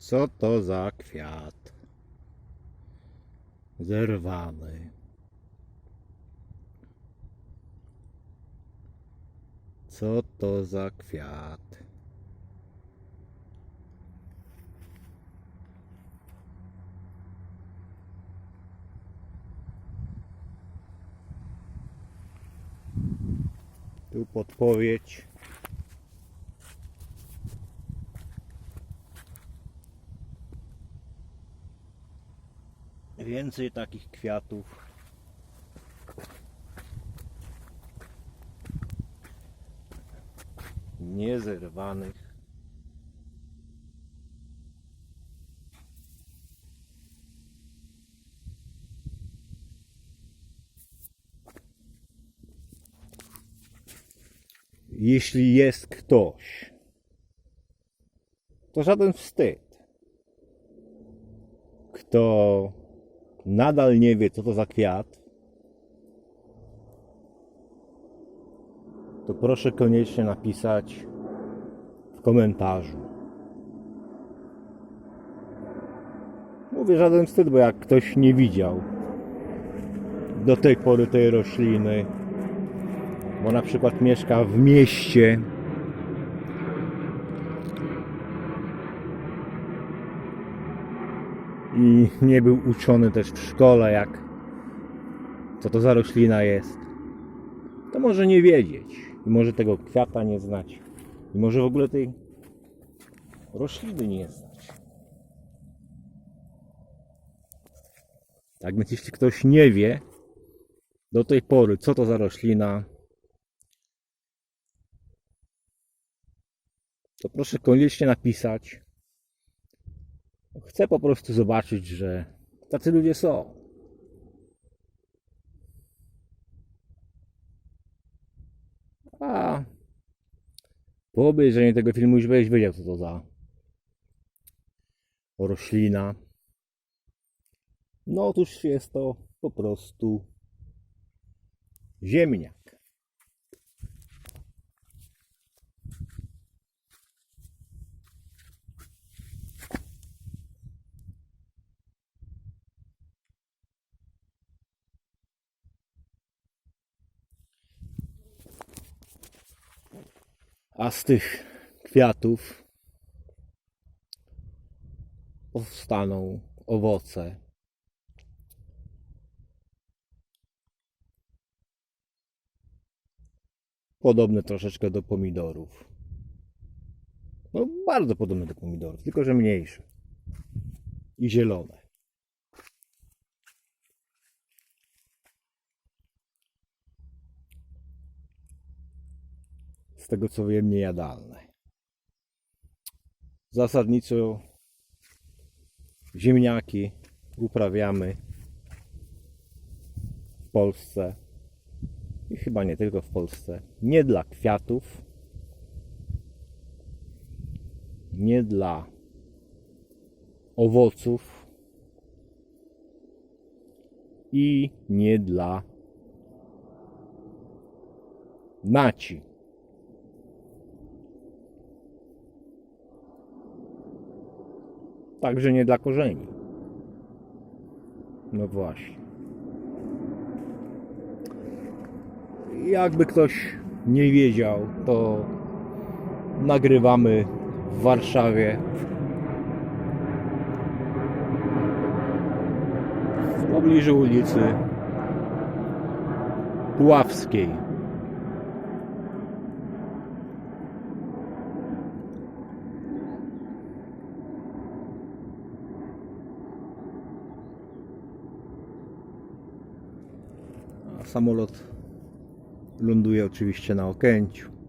Co to za kwiat? Zerwany. Co to za kwiat? Tu podpowiedź. Więcej takich kwiatów. Niezerwanych. Jeśli jest ktoś, to żaden wstyd, kto nadal nie wie, co to za kwiat, to proszę koniecznie napisać w komentarzu. Mówię żaden wstyd, bo jak ktoś nie widział do tej pory tej rośliny, bo na przykład mieszka w mieście, i nie był uczony też w szkole, jak co to za roślina jest, to może nie wiedzieć i może tego kwiata nie znać i może w ogóle tej rośliny nie znać. Tak więc jeśli ktoś nie wie do tej pory, co to za roślina, to proszę koniecznie napisać. Chcę po prostu zobaczyć, że tacy ludzie są. A po obejrzeniu tego filmu już będziesz wiedział, co to za roślina. No otóż jest to po prostu ziemniak. A z tych kwiatów powstaną owoce. Podobne troszeczkę do pomidorów. No, bardzo podobne do pomidorów, tylko że mniejsze. I zielone. Z tego co wiem, niejadalne. Zasadniczo ziemniaki uprawiamy w Polsce i chyba nie tylko w Polsce. Nie dla kwiatów, nie dla owoców i nie dla naci. Także nie dla korzeni. No właśnie. Jakby ktoś nie wiedział, to nagrywamy w Warszawie. W pobliżu ulicy Puławskiej. Samolot ląduje oczywiście na Okęciu.